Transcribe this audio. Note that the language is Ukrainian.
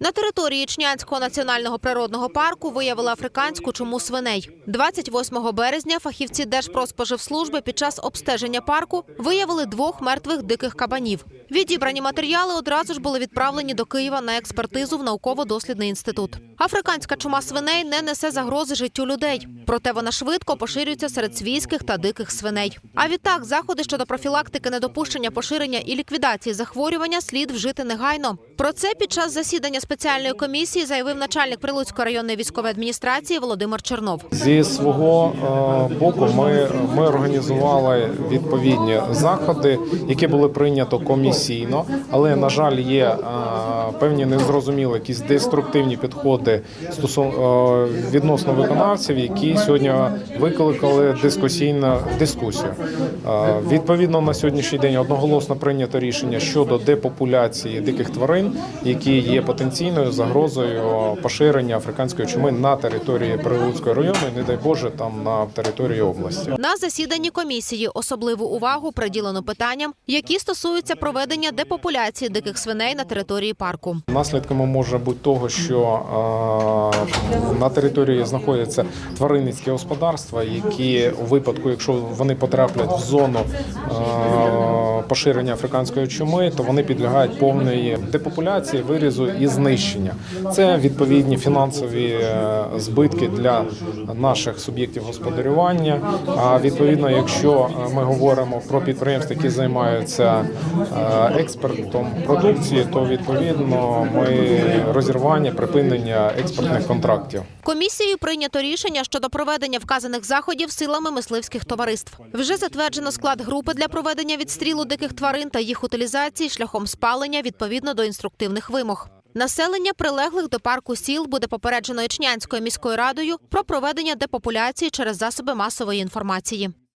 На території Чнянського національного природного парку виявили африканську чуму свиней. 28 березня фахівці Держпродспоживслужби під час обстеження парку виявили двох мертвих диких кабанів. Відібрані матеріали одразу ж були відправлені до Києва на експертизу в науково-дослідний інститут. Африканська чума свиней не несе загрози життю людей, проте вона швидко поширюється серед свійських та диких свиней. А відтак заходи щодо профілактики недопущення поширення і ліквідації захворювання слід вжити негайно. Про це під час засідання спеціальної комісії заявив начальник Прилуцької районної військової адміністрації Володимир Чернов. Зі свого е, боку ми, ми організували відповідні заходи, які були прийнято комісійно, але на жаль, є е, певні незрозумілі якісь деструктивні підходи стосовно е, відносно виконавців, які сьогодні викликали дискусійну дискусію. Відповідно, на сьогоднішній день одноголосно прийнято рішення щодо депопуляції диких тварин, які є потенційною загрозою поширення африканської чуми на території Прилуцького району, і, не дай Боже, там на території області. На засіданні комісії особливу увагу приділено питанням, які стосуються проведення депопуляції диких свиней на території парку. Наслідками може бути того, що е, на території знаходяться тваринницькі господарства, які у випадку, якщо вони потраплять в зону е, поширення африканської чуми, то вони підлягають повної депопуляції, вирізу і знищення. Це відповідні фінансові е, збитки для наших суб'єктів господарювання. А відповідно, якщо е, ми говоримо про підприємства, які займаються е, експортом продукції, то відповідно ми розірвання припинення експортних контрактів. Комісією прийнято рішення щодо проведення вказаних заходів силами мисливських товариств. Вже затверджено склад групи для проведення відстрілу диких тварин та їх утилізації шляхом спалення відповідно до інструктивних вимог. Населення прилеглих до парку сіл буде попереджено Ічнянською міською радою про проведення депопуляції через засоби масової інформації.